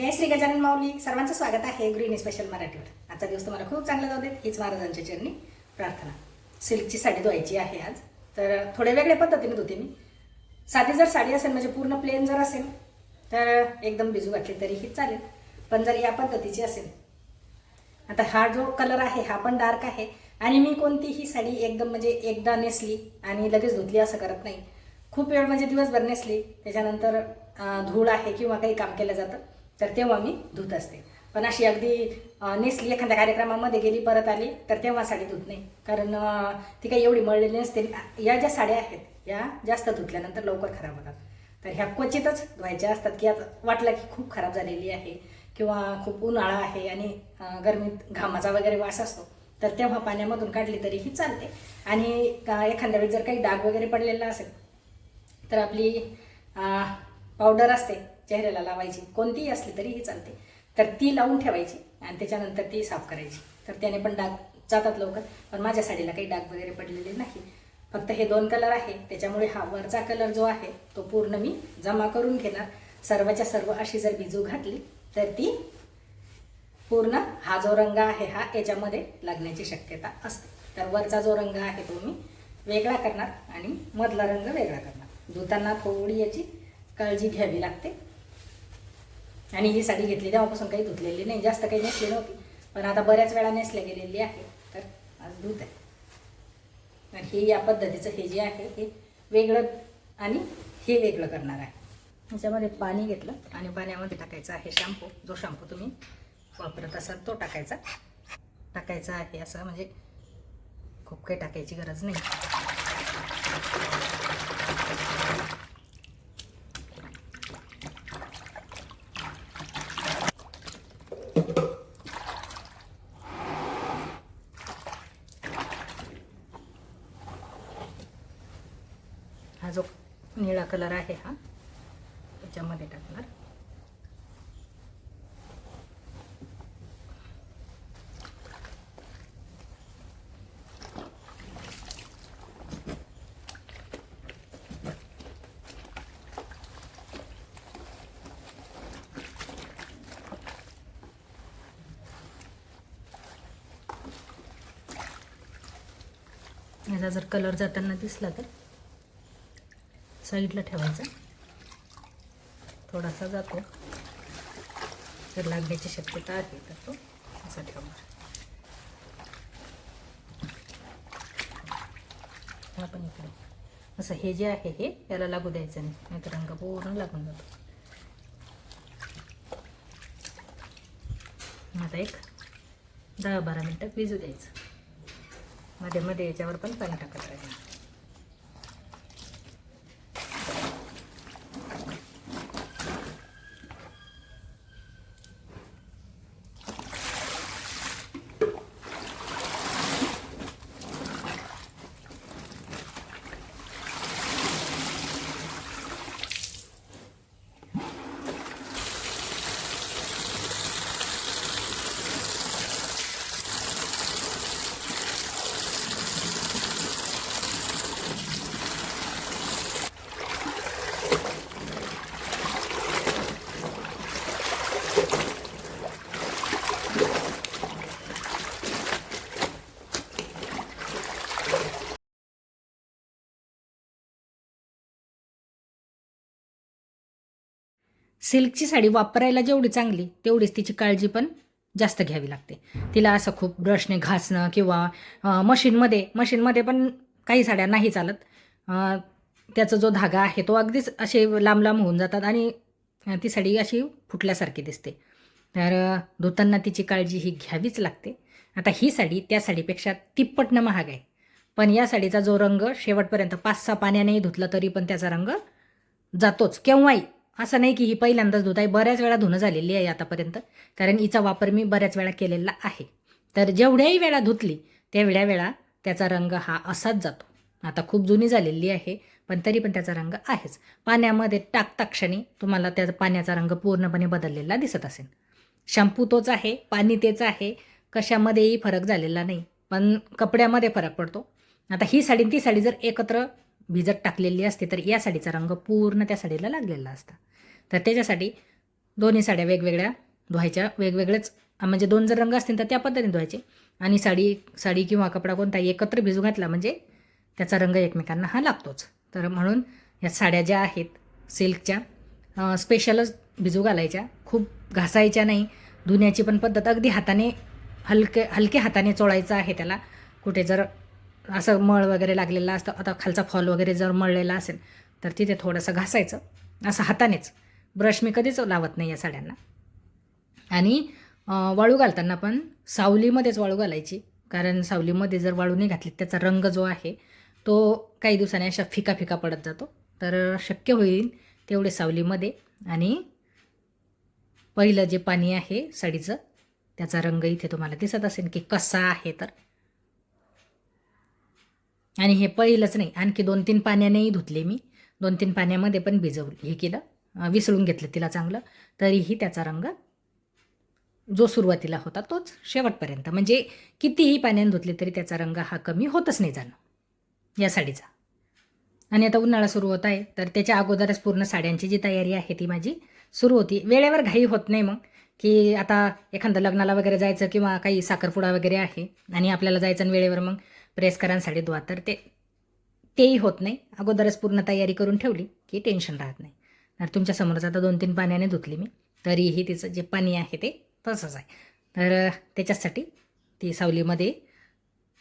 जय श्री गजानन माऊली. सर्वांचं स्वागत आहे ग्रीन स्पेशल मराठीवर. आजचा दिवस तुम्हाला खूप चांगला जाऊ देत. हीच महाराजांच्या चरणी प्रार्थना. सिल्कची साडी धुवायची आहे आज. तर थोड्या वेगळ्या पद्धतीने धुते मी. साधी जर साडी असेल म्हणजे पूर्ण प्लेन जर असेल तर एकदम बिजू घातली तरीही चालेल. पण जर या पद्धतीची असेल आता हा जो कलर आहे हा पण डार्क आहे. आणि मी कोणतीही साडी एकदम म्हणजे एकदा नेसली आणि लगेच धुतली असं करत नाही. खूप वेळ म्हणजे दिवसभर नेसली. त्याच्यानंतर धूळ आहे किंवा काही काम केलं जातं. तर तेव्हा मी धुत असते. पण अशी अगदी नेसली एखाद्या कार्यक्रमामध्ये गेली परत आली तर तेव्हा साडी धुत नाही. कारण ती काही एवढी मळलेली नसते. या ज्या साड्या आहेत या जास्त धुतल्यानंतर लवकर खराब होतात. तर ह्या क्वचितच धुवायच्या असतात की आता वाटलं की खूप खराब झालेली आहे किंवा खूप उन्हाळा आहे आणि गरमीत घामाचा वगैरे वास असतो. तर तेव्हा पाण्यामधून काढली तरीही चालते. आणि एखाद्या वेळी जर काही डाग वगैरे पडलेला असेल तर आपली पावडर असते. चेहऱ्याला लावायची. कोणतीही असली तरीही चालते. तर ती लावून ठेवायची आणि त्याच्यानंतर ती साफ करायची. तर त्याने पण डाग जातात लवकर. पण माझ्या साडीला काही डाग वगैरे पडलेले नाही. फक्त हे दोन कलर आहे. त्याच्यामुळे हा वरचा कलर जो आहे तो पूर्ण मी जमा करून घेणार. सर्वच्या सर्व अशी जर बिजू घातली तर ती पूर्ण हा जो रंग आहे हा याच्यामध्ये लागण्याची शक्यता असते. तर वरचा जो रंग आहे तो मी वेगळा करणार आणि मधला रंग वेगळा करणार. धुताना थोडी याची काळजी घ्यावी लागते. आणि ही साडी घेतली तेव्हापासून काही धुतलेली नाही. जास्त काही नेसली नव्हती. पण आता बऱ्याच वेळा नेसल्या गेलेली आहे. तर आज धुत आहे. आणि हे या पद्धतीचं हे जे आहे हे वेगळं आणि हे वेगळं करणार आहे. ह्याच्यामध्ये पाणी घेतलं आणि पाण्यामध्ये टाकायचं आहे शॅम्पू. जो शॅम्पू तुम्ही वापरत असाल तो टाकायचा. टाकायचा आहे असं म्हणजे खूप काही टाकायची गरज नाही. हा जो निळा कलर आहे हा त्याच्यामध्ये टाकणार. याचा जर कलर जाताना दिसला तर. साईडला ठेवायचा. थोडासा जातो. तर लागण्याची शक्यता आहे तर तो असा ठेवणार. हा पण इकडे. असं हे जे आहे हे याला लागू द्यायचं नाही. नाहीतर रंग पूर्ण लागून जातो. आता एक दहा बारा मिनटं भिजू द्यायचं. मध्ये मध्ये याच्यावर पण पाणी टाकत राहायचं सिल्कची साडी वापरायला जेवढी चांगली तेवढीच तिची काळजी पण जास्त घ्यावी लागते. तिला असं खूप ब्रशने घासणं किंवा मशीनमध्ये मशीनमध्ये पण काही साड्या नाही चालत. त्याचा जो धागा आहे तो अगदीच असे लांब लांब होऊन जातात आणि ती साडी अशी फुटल्यासारखी दिसते. तर धुताना तिची काळजी ही घ्यावीच लागते. आता ही साडी त्या साडीपेक्षा तिप्पटनं महाग आहे. पण या साडीचा जो रंग शेवटपर्यंत पाच सहा पाण्यानेही धुतला तरी पण त्याचा रंग जातोच. केव्हाही. असं नाही की ही पहिल्यांदाच धुत आहे. बऱ्याच वेळा धुणं झालेली आहे आतापर्यंत. कारण हिचा वापर मी बऱ्याच वेळा केलेला आहे. तर जेवढ्याही वेळा धुतली तेवढ्या वेळा त्याचा रंग हा असाच जातो. आता खूप जुनी झालेली आहे पण तरी पण त्याचा रंग आहेच. पाण्यामध्ये टाकता क्षणी तुम्हाला त्याचा पाण्याचा रंग पूर्णपणे बदललेला दिसत असेल. शॅम्पू तोच आहे पाणी तेच आहे. कशामध्येही फरक झालेला नाही पण कपड्यामध्ये फरक पडतो. आता ही साडी आणि ती साडी जर एकत्र भिजत टाकलेली असते तर या साडीचा रंग पूर्ण त्या साडीला लागलेला असता. तर त्याच्यासाठी दोन्ही साड्या वेगवेगळ्या धुवायच्या वेगवेगळेच म्हणजे दोन जर रंग असतील तर त्या पद्धतीने धुवायचे. आणि साडी साडी किंवा कपडा कोणताही एकत्र भिजू घातला म्हणजे त्याचा रंग एकमेकांना हा लागतोच. तर म्हणून या साड्या ज्या आहेत सिल्कच्या स्पेशलच भिजू घालायच्या. खूप घासायच्या नाही. धुण्याची पण पद्धत अगदी हाताने हलके हलके हाताने चोळायचं आहे त्याला. कुठे जर असं मळ वगैरे लागलेला असतं. आता खालचा फॉल वगैरे जर मळलेला असेल तर तिथे थोडंसं घासायचं. असं हातानेच. ब्रश मी कधीच लावत नाही या साड्यांना. आणि वाळू घालताना पण सावलीमध्येच वाळू घालायची. कारण सावलीमध्ये जर वाळू नाही घातली त्याचा रंग जो आहे तो काही दिवसांनी अशा फिका फिका पडत जातो. तर शक्य होईल तेवढे सावलीमध्ये. आणि पहिलं जे पाणी आहे साडीचं त्याचा रंग इथे तुम्हाला दिसत असेल की कसा आहे तर. आणि हे पहिलंच नाही आणखी दोन तीन पाण्यानेही धुतले मी. दोन तीन पाण्यामध्ये पण भिजवलं हे केलं. विसळून घेतलं तिला चांगलं. तरीही त्याचा रंग जो सुरुवातीला होता तोच शेवटपर्यंत. म्हणजे कितीही पाण्याने धुतले तरी त्याचा रंग हा कमी होतच नाही जाणं या साडीचा. आणि आता उन्हाळा सुरू होत आहे तर त्याच्या अगोदरच पूर्ण साड्यांची जी तयारी आहे ती माझी सुरू होती. वेळेवर घाई होत नाही मग की आता एखादं लग्नाला वगैरे जायचं किंवा काही साखरपुडा वगैरे आहे आणि आपल्याला जायचं आणि वेळेवर मग प्रेस करा धुवा. तर ते तेही होत नाही. अगोदरच पूर्ण तयारी करून ठेवली की टेन्शन राहत नाही. तर तुमच्या समोरच आता दोन तीन पाण्याने धुतली मी. तरीही तिचं जे पाणी आहे ते तसंच आहे. तर त्याच्यासाठी ती सावलीमध्ये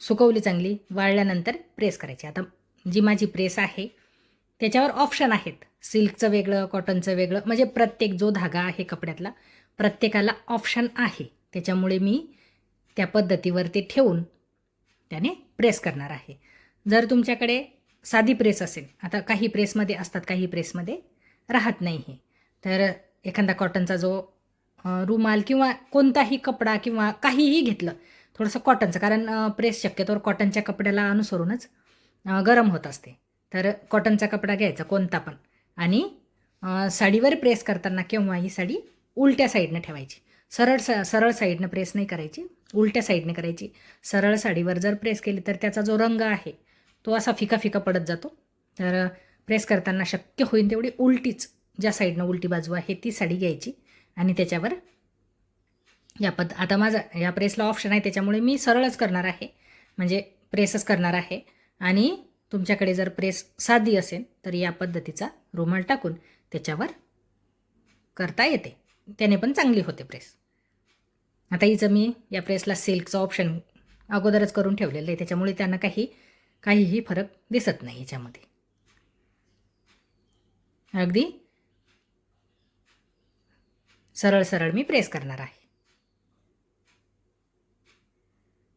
सुकवली चांगली. वाळल्यानंतर प्रेस करायची. आता जी माझी प्रेस आहे त्याच्यावर ऑप्शन आहेत. सिल्कचं वेगळं कॉटनचं वेगळं. म्हणजे प्रत्येक जो धागा आहे कपड्यातला प्रत्येकाला ऑप्शन आहे. त्याच्यामुळे मी त्या पद्धतीवर ते ठेवून त्याने प्रेस करणार आहे. जर तुमच्याकडे साधी प्रेस असेल आता काही प्रेसमध्ये असतात काही प्रेसमध्ये राहत नाही हे तर एखादा कॉटनचा जो रुमाल किंवा कोणताही कपडा किंवा काहीही घेतलं थोडंसं कॉटनचं कारण प्रेस शक्यतोवर कॉटनच्या कपड्याला अनुसरूनच गरम होत असते. तर कॉटनचा कपडा घ्यायचा कोणता पण. आणि साडीवर प्रेस करताना केव्हा ही साडी उलट्या साईडनं ठेवायची. सरळ स सरळ साईडनं प्रेस नाही करायची. उलट्या साईडने करायची. सरळ साडीवर जर प्रेस केली तर त्याचा जो रंग आहे तो असा फिका फिका पडत जातो. तर प्रेस करताना शक्य होईल तेवढी उलटीच ज्या साईडनं उलटी बाजू आहे ती साडी घ्यायची. आणि त्याच्यावर या पद आता माझा या प्रेसला ऑप्शन आहे त्याच्यामुळे मी सरळच करणार आहे. म्हणजे प्रेसच करणार आहे. आणि तुमच्याकडे जर प्रेस साधी असेल तर या पद्धतीचा रुमाल टाकून त्याच्यावर करता येते. त्याने पण चांगली होते प्रेस आता हिचं मी या प्रेसला सिल्कचं ऑप्शन अगोदरच करून ठेवलेलं आहे. त्याच्यामुळे त्यांना काही काहीही फरक दिसत नाही याच्यामध्ये अगदी सरळ सरळ मी प्रेस करणार आहे.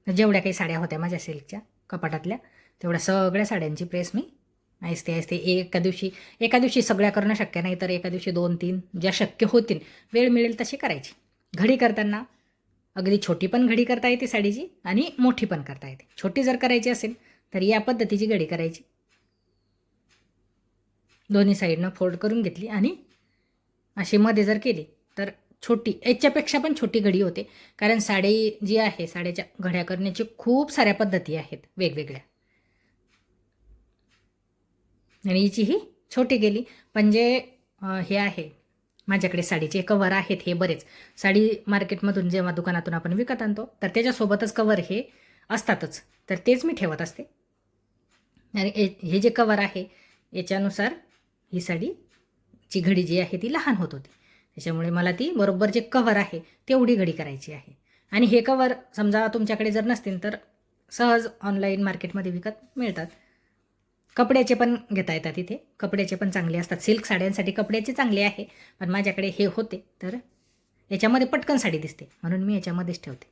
जेवढ्या काही साड्या होत्या माझ्या सिल्कच्या कपाटातल्या तेवढ्या सगळ्या साड्यांची प्रेस मी ऐसते ऐसते एका दिवशी एका दिवशी सगळ्या करणं शक्य नाही तर एका दिवशी दोन तीन ज्या शक्य होतील वेळ मिळेल तशी करायची. घडी करताना अगदी छोटी पण घडी करता येते साडीची आणि मोठी पण करता येते. छोटी जर करायची असेल तर या पद्धतीची घडी करायची. दोन्ही साईडनं फोल्ड करून घेतली आणि अशी मध्ये जर केली तर छोटी याच्यापेक्षा पण छोटी घडी होते. कारण साडी जी आहे साड्याच्या घड्या करण्याची खूप साऱ्या पद्धती आहेत वेगवेगळ्या. आणि हिचीही छोटी गेली पण जे हे आहे माझ्याकडे साडीचे कवर आहेत हे बरेच. साडी मार्केटमधून जेव्हा दुकानातून आपण विकत आणतो तर त्याच्यासोबतच कवर हे असतातच. तर तेच मी ठेवत असते. आणि हे- हे जे कवर आहे याच्यानुसार ही साडीची घडी जी आहे ती लहान होत होती. त्याच्यामुळे मला ती बरोबर जे कवर आहे तेवढी घडी करायची आहे. आणि हे कवर समजा तुमच्याकडे जर नसतील तर सहज ऑनलाईन मार्केटमध्ये विकत मिळतात. कपड्याचे पण घेता येतात इथे. कपड्याचे पण चांगले असतात. सिल्क साड्यांसाठी कपड्याचे चांगले आहे पण माझ्याकडे हे होते. तर याच्यामध्ये पटकन साडी दिसते. म्हणून मी याच्यामध्येच ठेवते.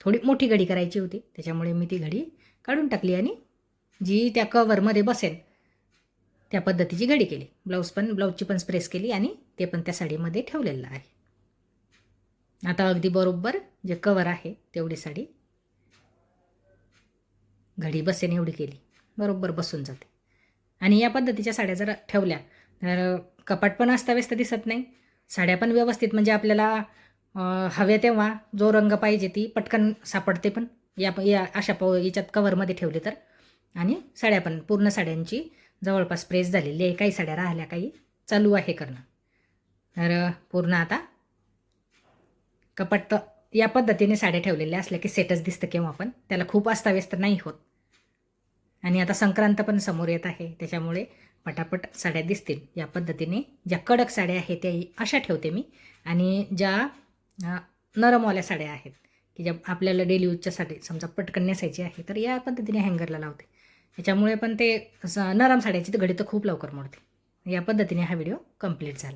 थोडी मोठी घडी करायची होती. त्याच्यामुळे मी ती घडी काढून टाकली आणि जी त्या कवरमध्ये बसेल त्या पद्धतीची घडी केली. ब्लाऊज पण ब्लाऊजची पण स्प्रेस केली आणि ते पण त्या साडीमध्ये ठेवलेलं आहे. आता अगदी बरोबर जे कवर आहे तेवढी साडी घडी बसेन एवढी केली. बरोबर बसून जाते. आणि या पद्धतीच्या साड्या जर ठेवल्या तर कपाट पण अस्ताव्यस्त दिसत नाही. साड्या पण व्यवस्थित म्हणजे आपल्याला हव्या तेव्हा जो रंग पाहिजे ती पटकन सापडते पण. या या अशा प याच्यात कवरमध्ये ठेवले तर. आणि साड्या पण पूर्ण साड्यांची जवळपास प्रेस झालेली आहे. काही साड्या राहिल्या काही चालू आहे करणं. तर पूर्ण आता कपाट या पद्धतीने साड्या ठेवलेल्या असल्या की सेटच दिसतं केव्हा पण. त्याला खूप अस्ताव्यस्त नाही होत. आणि आता संक्रांत पण समोर येत आहे. त्याच्यामुळे पटापट साड्या दिसतील. या पद्धतीने ज्या कडक साड्या आहेत त्या अशा ठेवते मी. आणि ज्या नरमवाल्या साड्या आहेत की ज्या आपल्याला डेली यूजच्यासाठी समजा पटकन नेसायची आहे तर या पद्धतीने हँगरला लावते. त्याच्यामुळे पण ते नरम साड्याची तर घडी तर खूप लवकर मोडते. या पद्धतीने हा व्हिडिओ कंप्लीट झाला.